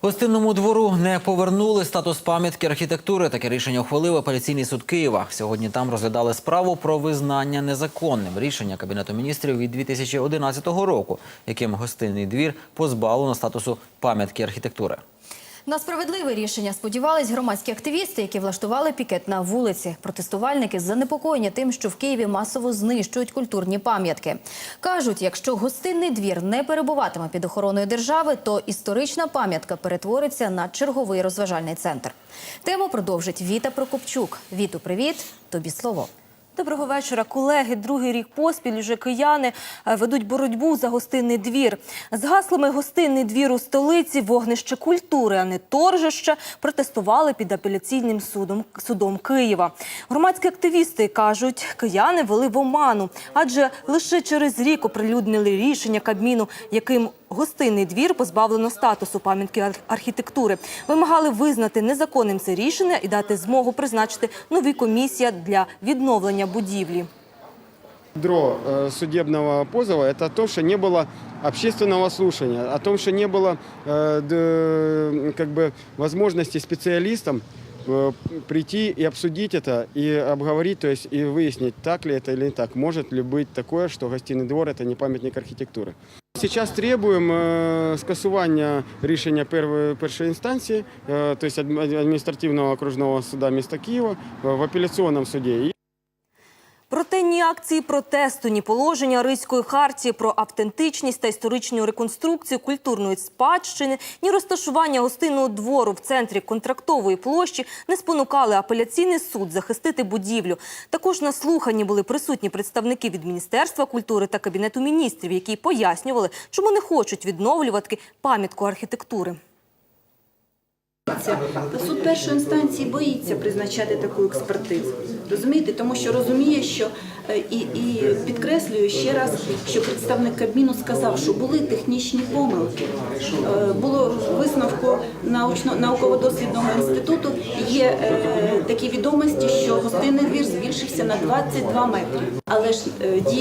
Гостинному двору не повернули статус пам'ятки архітектури. Таке рішення ухвалив апеляційний суд Києва. Сьогодні там розглядали справу про визнання незаконним рішення Кабінету міністрів від 2011 року, яким гостинний двір позбавлено статусу пам'ятки архітектури. На справедливе рішення сподівались громадські активісти, які влаштували пікет на вулиці. Протестувальники занепокоєні тим, що в Києві масово знищують культурні пам'ятки. Кажуть, якщо гостинний двір не перебуватиме під охороною держави, то історична пам'ятка перетвориться на черговий розважальний центр. Тему продовжить Віта Прокопчук. Віту, привіт, тобі слово. Доброго вечора, колеги. Другий рік поспіль уже кияни е, ведуть боротьбу за гостинний двір. З гаслами гостинний двір у столиці, вогнище культури, а не торжище, протестували під апеляційним судом судом Києва. Громадські активісти кажуть, кияни вели в оману, адже лише через рік оприлюднили рішення Кабміну, яким Гостинний двір позбавлено статусу пам'ятки ар- архітектури. Вимагали визнати незаконним це рішення і дати змогу призначити нові комісії для відновлення будівлі. Ядро э, судебного позова – это то, что не было общественного слушания, о том, что не было э, д- как бы возможности специалистам э, прийти и обсудить это, и обговорить, то есть и выяснить, так ли это или не так. Может ли быть такое, что гостиный двор – это не памятник архитектуры. Сейчас требуем э, скасування рішення першої, першої інстанції, э, то есть адм- адміністративного окружного суда міста Києва э, в апеляційному суді. Проте ні акції протесту, ні положення Ризької хартії про автентичність та історичну реконструкцію культурної спадщини, ні розташування гостинного двору в центрі контрактової площі не спонукали апеляційний суд захистити будівлю. Також на слуханні були присутні представники від Міністерства культури та Кабінету міністрів, які пояснювали, чому не хочуть відновлювати пам'ятку архітектури. Суд першої інстанції боїться призначати таку експертизу. Розумієте, тому що розуміє, що е, і, і підкреслюю ще раз, що представник Кабміну сказав, що були технічні помилки. Е, Було висновку науково-дослідного інституту. Є е, такі відомості, що гостинний двір збільшився на 22 метри. Але ж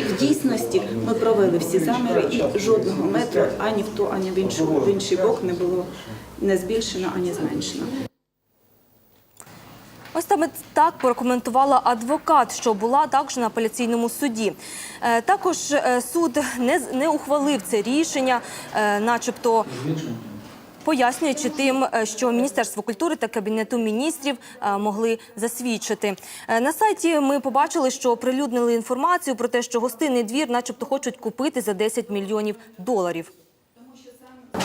в дійсності ми провели всі заміри, і жодного метру ані в ту, ані в іншу в інший бок не було не збільшено, ані зменшено. Ось саме так прокоментувала адвокат, що була також на апеляційному суді. Е, Також е, суд не, не ухвалив це рішення, е, начебто. Пояснюючи тим, що Міністерство культури та Кабінету міністрів могли засвідчити. На сайті ми побачили, що оприлюднили інформацію про те, що гостинний двір, начебто, хочуть купити за 10 мільйонів доларів.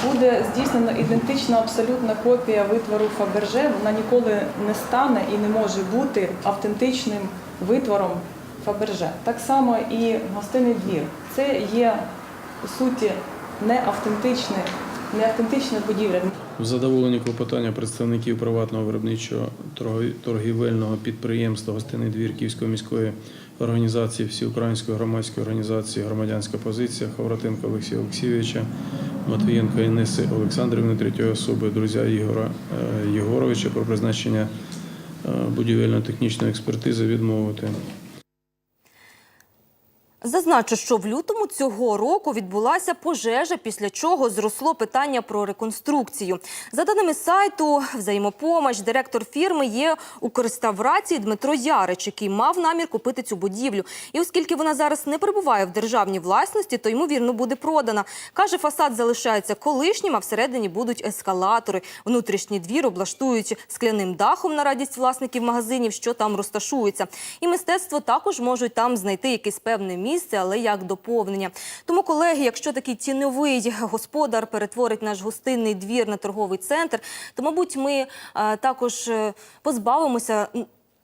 Буде здійснена ідентична абсолютна копія витвору Фаберже. Вона ніколи не стане і не може бути автентичним витвором Фаберже. Так само і гостинний двір. Це є по суті не автентичне, не автентична будівля. В задоволенні клопотання представників приватного виробничого торгівельного підприємства «Гостинний двір Київської міської організації Всеукраїнської громадської організації Громадянська позиція Хавратенка Олексія Олексійовича, Матвієнка Інеси Олександрівни, третьої особи, друзя Ігора е, Єгоровича про призначення е, будівельно-технічної експертизи відмовити. Зазначу, що в лютому цього року відбулася пожежа, після чого зросло питання про реконструкцію. За даними сайту «Взаємопомощ», директор фірми є Укрреставрації Дмитро Ярич, який мав намір купити цю будівлю. І оскільки вона зараз не перебуває в державній власності, то ймовірно буде продана. Каже, фасад залишається колишнім, а всередині будуть ескалатори. Внутрішній двір облаштують скляним дахом на радість власників магазинів, що там розташується. І мистецтво також можуть там знайти якесь певне місце, але як доповнення. Тому, колеги, якщо такий ціновий господар перетворить наш гостинний двір на торговий центр, то, мабуть, ми також е, позбавимося.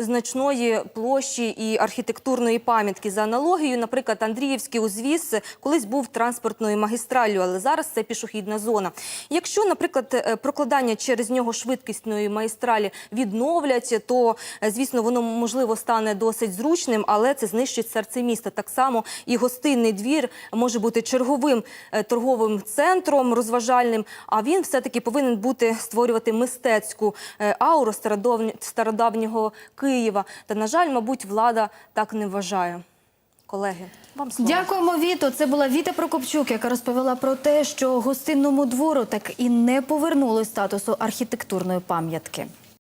Значної площі і архітектурної пам'ятки за аналогією, наприклад, Андріївський узвіз колись був транспортною магістраллю, але зараз це пішохідна зона. Якщо, наприклад, е, прокладання через нього швидкісної магістралі відновлять, то е, звісно воно можливо стане досить зручним, але це знищить серце міста. Так само і гостинний двір може бути черговим е, торговим центром розважальним. А він все таки повинен бути створювати мистецьку ауру стародавнього Києва. Та на жаль, мабуть, влада так не вважає. Колеги, вам слово. Дякуємо, Віто. Це була Віта Прокопчук, яка розповіла про те, що гостинному двору так і не повернули статусу архітектурної пам'ятки.